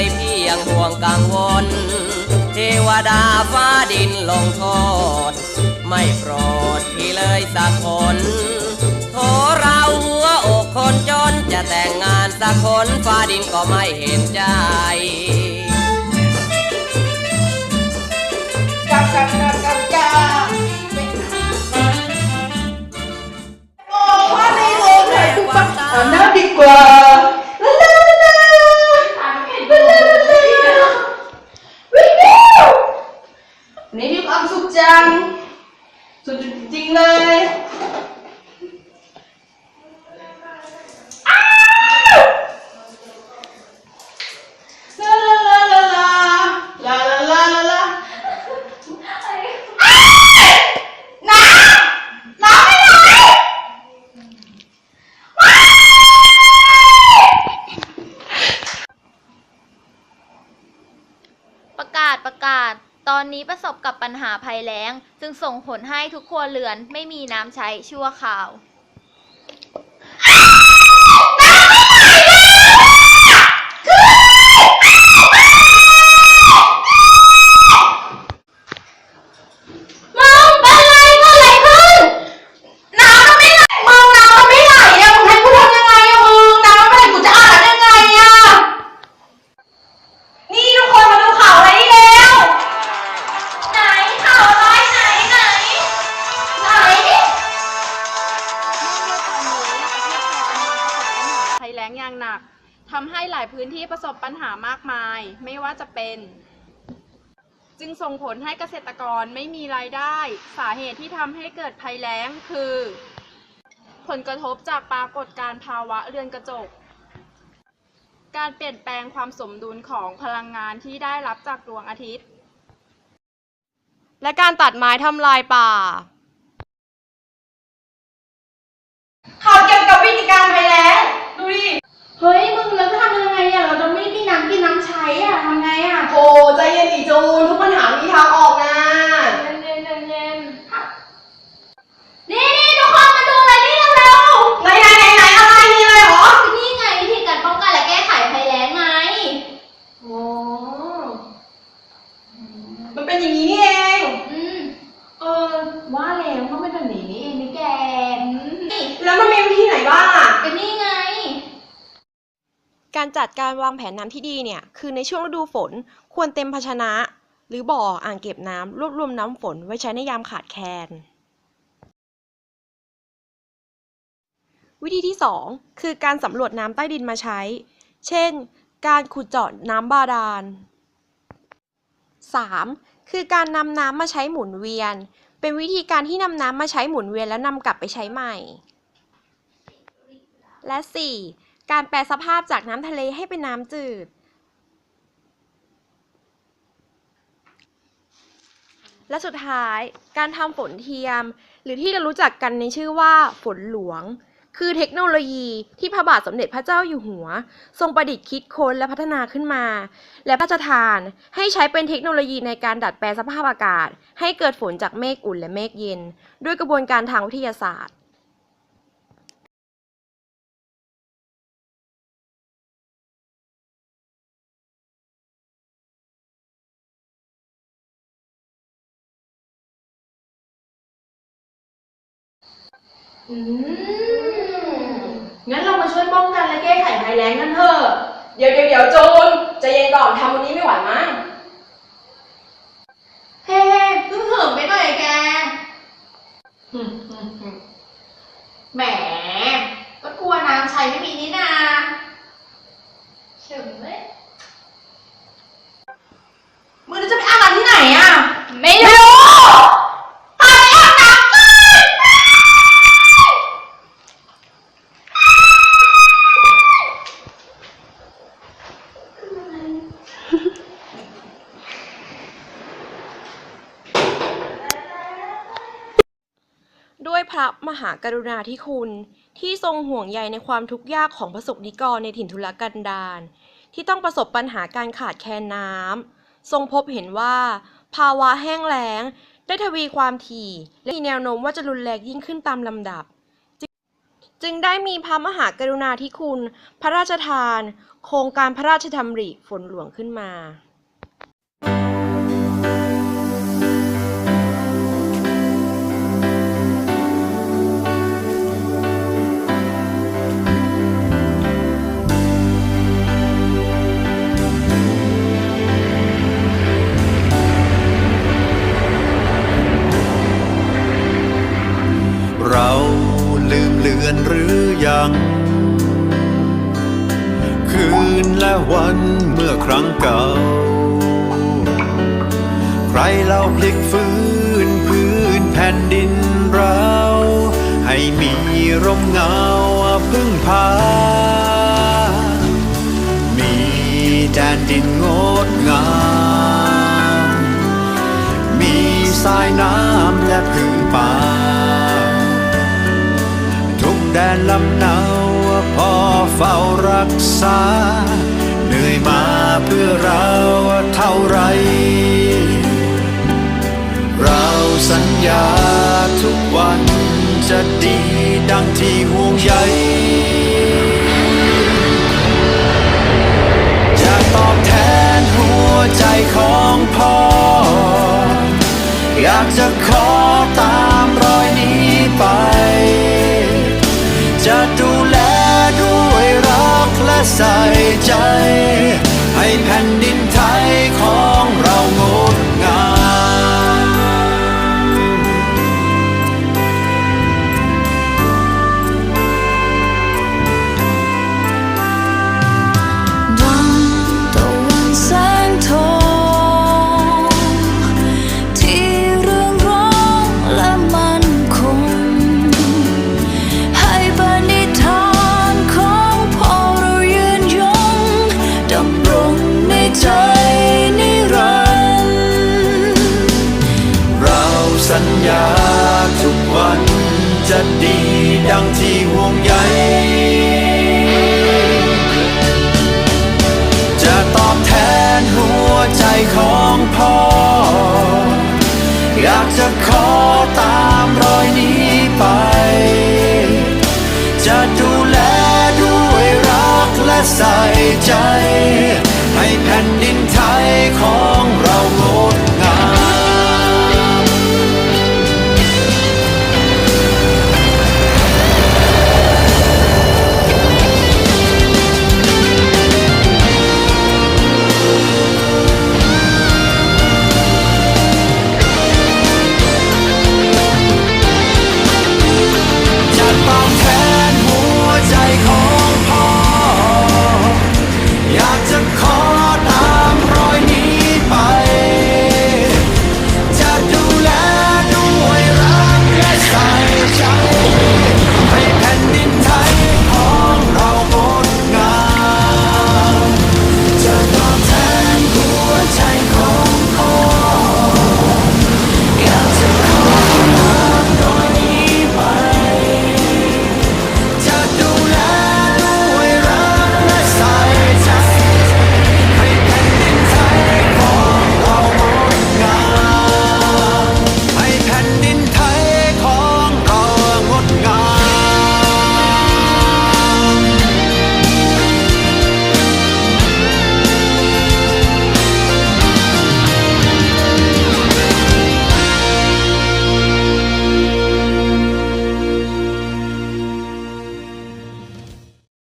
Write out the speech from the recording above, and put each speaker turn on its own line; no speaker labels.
ยพี่ยังห่วงกังวล เทวดาฟ้าดินลงโทษ ไม่โปรดพี่เลยสักคนโทเราหัวอกคนจนจะแต่งงานสักคนฟ้าดินก็ไม่เห็นใจ
วันนี้มีความสุขจัง สุดจริงเลย ปั
ญหาภัยแล้ง จึงส่งผลให้ทุกครัวเรือนไม่มีน้ำใช้ชั่วคราว
ทำ
ให้หลายพื้นที่ประสบปัญหามากมาย ไม่ว่าจะเป็น จึงส่งผลให้เกษตรกรไม่มีรายได้ สาเหตุที่ทำให้เกิดภัยแล้งคือ ผลกระทบจากปรากฏการณ์ภาวะเรือนกระจก การเปลี่ยนแปลงความสมดุลของพลังงานที่ได้รับจากดวงอาทิตย์ และการตัดไม้ทำลายป่า
ข่าวเกี่ยวกับวิธีการภัยแล้งดูดิเฮ้ย
โอ้ใจเย็นดิจูนทุกปัญหามีทางออกนะ
เย็นเย็นเย็นเย็นนี่นี่ทุกคนมาดูอะไรนี่เร็ว
ไหนไหนไหนไหนอะไรมีอะไรหรอ
นี่ไงวิธีการป้องกันและแก้ไขภัยแล้งไง
โอ้มันเป็นอย่างนี้นี่เอง
อืม
ๆเออว่าแล้วก็ไม่เป็นแบบนี้นี่เองนี่แก
นี่
แล้วมันมีวิธีไหนบ้างอะ
ก็นี่ไง
การจัดการวางแผนน้ำที่ดีเนี่ย คือในช่วงฤดูฝนควรเต็มภาชนะ หรือบ่ออ่างเก็บน้ำรวบรวมน้ำฝนไว้ใช้ในยามขาดแคลน วิธีที่ 2 คือการสำรวจน้ำใต้ดินมาใช้ เช่น การขุดเจาะน้ำบาดาล 3. คือการนำน้ำมาใช้หมุนเวียน เป็นวิธีการที่นำน้ำมาใช้หมุนเวียนแล้วนำกลับไปใช้ใหม่ และ 4. การแปลสภาพจากน้ำทะเลให้เป็นน้ำจืด และสุดท้ายการทำฝนเทียม หรือที่เรารู้จักกันในชื่อว่าฝนหลวง คือเทคโนโลยีที่พระบาทสมเด็จพระเจ้าอยู่หัว ทรงประดิษฐ์คิดค้นและพัฒนาขึ้นมา และพระราชทานให้ใช้เป็นเทคโนโลยีในการดัดแปลสภาพอากาศ ให้เกิดฝนจากเมฆอุ่นและเมฆเย็น ด้วยกระบวนการทางวิทยาศาสตร์
อืมงั้นเรามาช่วยป้องกันและแก้ไขภัยแล้งกันเถอะ
เดี๋ยวเดี๋ยวเดี๋ยวจูนใจเย็นก่อนทำวันนี้ไม่ไหวมั้ง
ด้วยพระมหากรุณาธิคุณ ที่ทรงห่วงใยในความทุกข์ยากของประสบนิกรในถิ่นทุรกันดารที่ต้องประสบปัญหาการขาดแคลนน้ำทรงพบเห็นว่า ภาวะแห้งแล้ง ได้ทวีความถี่ และมีแนวโน้มว่าจะรุนแรงยิ่งขึ้นตามลำดับ จึงได้มีพระมหากรุณาธิคุณ พระราชทาน โครงการพระราชดำริฝนหลวงขึ้นมา
วันเมื่อครั้งเก่า ใครเล่าพลิกฟื้นพื้นแผ่นดินเรา ให้มีร่มเงาพึ่งพา มีแดนดินงดงาม มีสายน้ำและพื้นป่า ทุกแดนลำเนาพอเฝ้ารักษา มาเพื่อเราเท่าไร เราสัญญาทุกวันจะดีดังที่ห่วงใยจะตอบแทนหัวใจของพ่อ อยากจะขอตา ใส่ใจ ให้แผ่นดิน
จะ
ขอตามรอยนี้ไป จะดูแลด้วยรักและใส่ใจ